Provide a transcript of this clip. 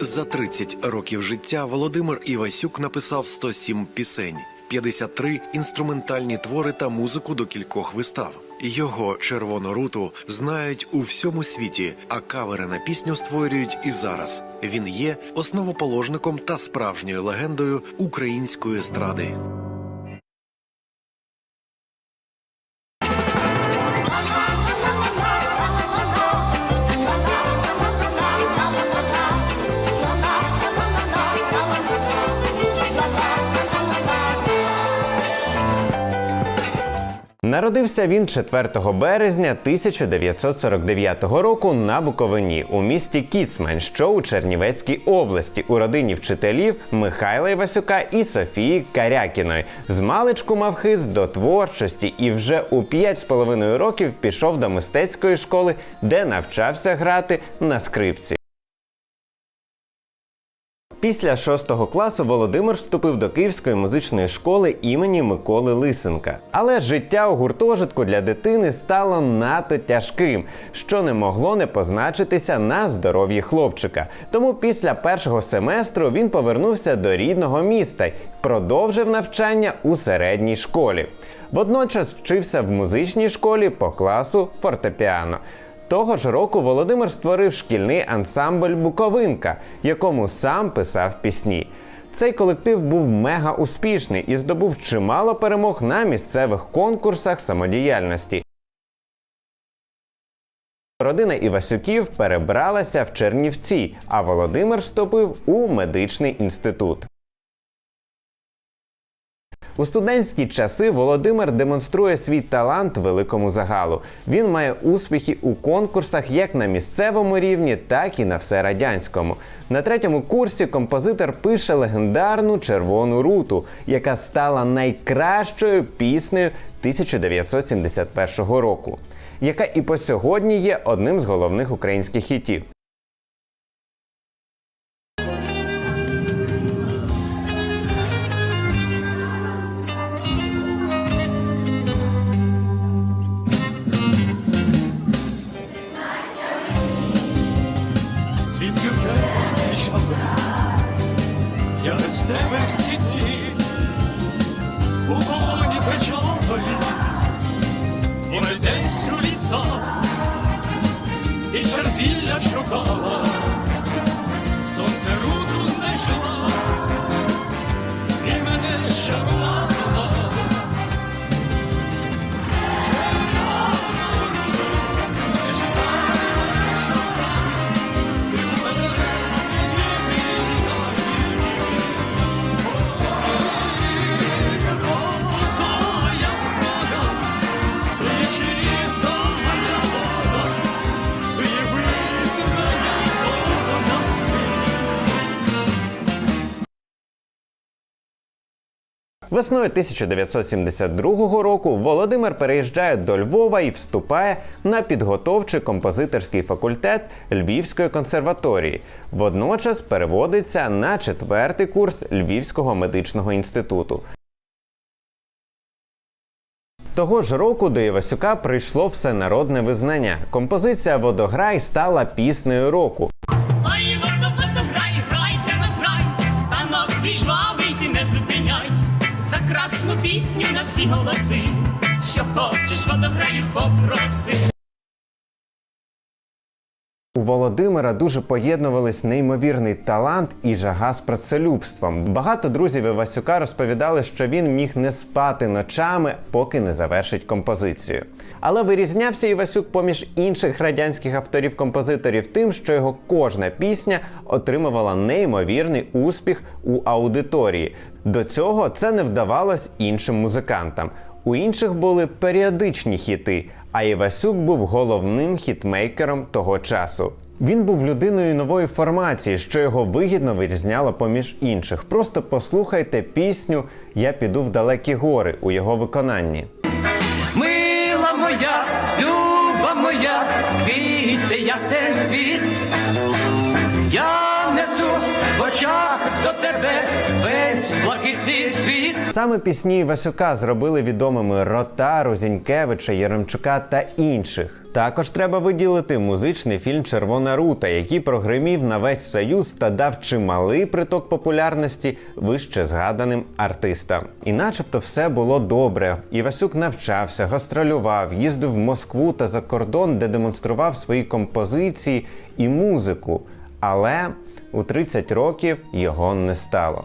За 30 років життя Володимир Івасюк написав 107 пісень, 53 інструментальні твори та музику до кількох вистав. Його червону руту знають у всьому світі, а кавери на пісню створюють і зараз. Він є основоположником та справжньою легендою української естради. Народився він 4 березня 1949 року на Буковині у місті Кіцмань, що у Чернівецькій області, у родині вчителів Михайла Івасюка і Софії Карякіної. З маличку мав хист до творчості і вже у 5,5 років пішов до мистецької школи, де навчався грати на скрипці. Після шостого класу Володимир вступив до Київської музичної школи імені Миколи Лисенка. Але життя у гуртожитку для дитини стало надто тяжким, що не могло не позначитися на здоров'ї хлопчика. Тому після першого семестру він повернувся до рідного міста й продовжив навчання у середній школі. Водночас вчився в музичній школі по класу фортепіано. Того ж року Володимир створив шкільний ансамбль Буковинка, якому сам писав пісні. Цей колектив був мега успішний і здобув чимало перемог на місцевих конкурсах самодіяльності. Родина Івасюків перебралася в Чернівці, а Володимир вступив у медичний інститут. У студентські часи Володимир демонструє свій талант великому загалу. Він має успіхи у конкурсах як на місцевому рівні, так і на всерадянському. На третьому курсі композитор пише легендарну червону руту, яка стала найкращою піснею 1971 року, яка і по сьогодні є одним з головних українських хітів. Світлю вічного, я без тебе всі дні, у полоні і ми десь у лісах, і черзілля шукала, Весною 1972 року Володимир переїжджає до Львова і вступає на підготовчий композиторський факультет Львівської консерваторії. Водночас переводиться на четвертий курс Львівського медичного інституту. Того ж року до Івасюка прийшло всенародне визнання. Композиція Водограй стала піснею року. За красну пісню на всі голоси, що хочеш, водограю попроси. У Володимира дуже поєднувались неймовірний талант і жага з працелюбством. Багато друзів Івасюка розповідали, що він міг не спати ночами, поки не завершить композицію. Але вирізнявся Івасюк поміж інших радянських авторів-композиторів тим, що його кожна пісня отримувала неймовірний успіх у аудиторії. До цього це не вдавалось іншим музикантам. У інших були періодичні хіти, а Івасюк був головним хітмейкером того часу. Він був людиною нової формації, що його вигідно вирізняло поміж інших. Просто послухайте пісню Я піду в далекі гори у його виконанні. Мила моя, люба моя, квіти ясен світ. Я несу в очах до тебе весь блакитний. Саме пісні Івасюка зробили відомими Ротару, Зінькевича, Яремчука та інших. Також треба виділити музичний фільм Червона рута, який прогримів на весь союз та дав чималий приток популярності вище згаданим артистам. І начебто все було добре. Івасюк навчався, гастролював, їздив в Москву та за кордон, де демонстрував свої композиції і музику. Але у 30 років його не стало.